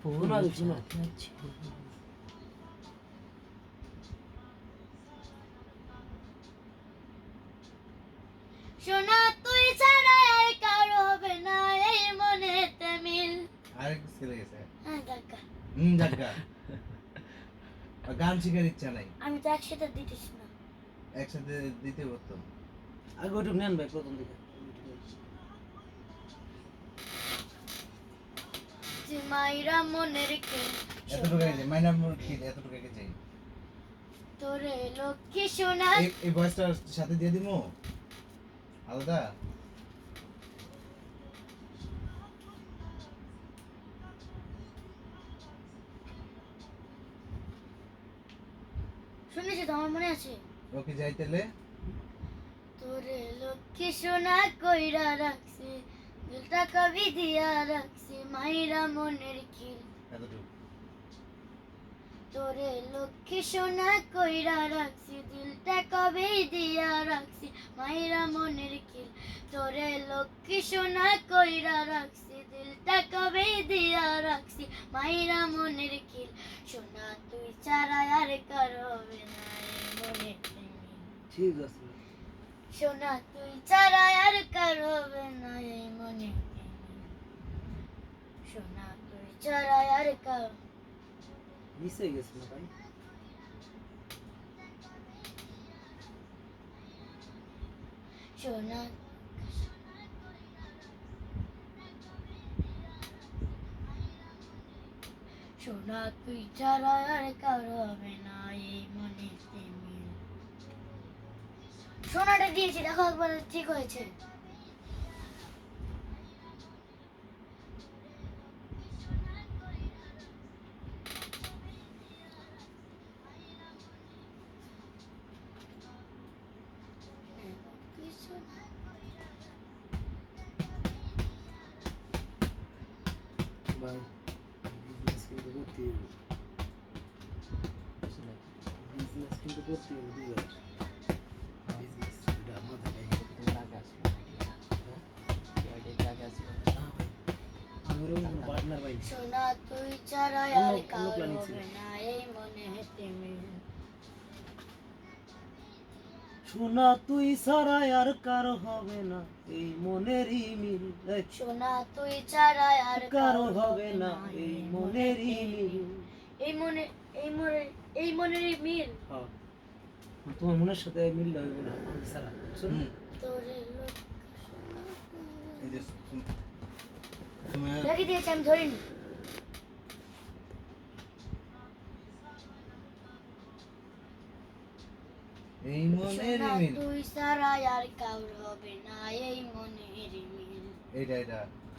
পড়ে সোনা তুই ছাড়া আর কারও হবে না এই মনেতে মিল। আরেক ছেলে গেছে। হ্যাঁ হুম গান শিখার ইচ্ছা নাই। আমি তো একসাথে দিতেছ না। একসাথে দিতে পারতো আগে ওইটুকু নেন ভাই প্রথম দিকে। তুই মাইরা মনের কে এতটুকু গেছে মাইনার মোর কি এতটুকু গেছে তোরে লক্ষ্মী সোনা এই ভয়েসটার সাথে দিয়ে দিমু? আলাদা? শুনেছি তো আমার মনে আছে। ওকে যাইতেলে তোরে লক্ষ্মী সোনা কইরা রাখছি। কবি দিয়া রাখছি মাইরা মনের এতটুকু তোরে লক্ষ্মী সোনা কইরা রাখছি দিলটা কবে দিয়া রাখছি মাইরা মনের খিল তোরে লক্ষ্মী সোনা কইরা রাখছি দিলটা কবে দিয়া রাখছি মাইরা মনের খিল সোনা তুই ছাড়া আর করবে না। ঠিক আছে সোনা তুই ছাড়া আর করবে না মনে সোনা তুই ছাড়া আর কার মিশে গেছে না ভাই সোনা সোনা তুই ছাড়া আর কার হবে না এই মনে মিল সোনাটা দিয়েছি দেখো একবার ঠিক হয়েছে ভাই বিজনেস কিন্তু করতে হবে বিজনেস বিজনেস এটা মাথায় টাকা আছে টাকা আছে আমার কোনো পার্টনার ভাই সোনা তুই ছাড়া আর ছিল। হবে না এই মনে হেতে মিল সোনা তুই ছাড়া আর কারও হবে না। এই মনেরই মিল সোনা তুই ছাড়া আর কারও হবে না। এই মনেরই মিল। এই মনে এই মনে এই মনের মিল। হ্যাঁ। তোমার মনের সাথে মিল হবে না শুন- তুমি দিয়েছি আমি ধরিনি। এই মনের মিল তুই সারা আর কাউর হবে না এই মনের মিল এটা এটা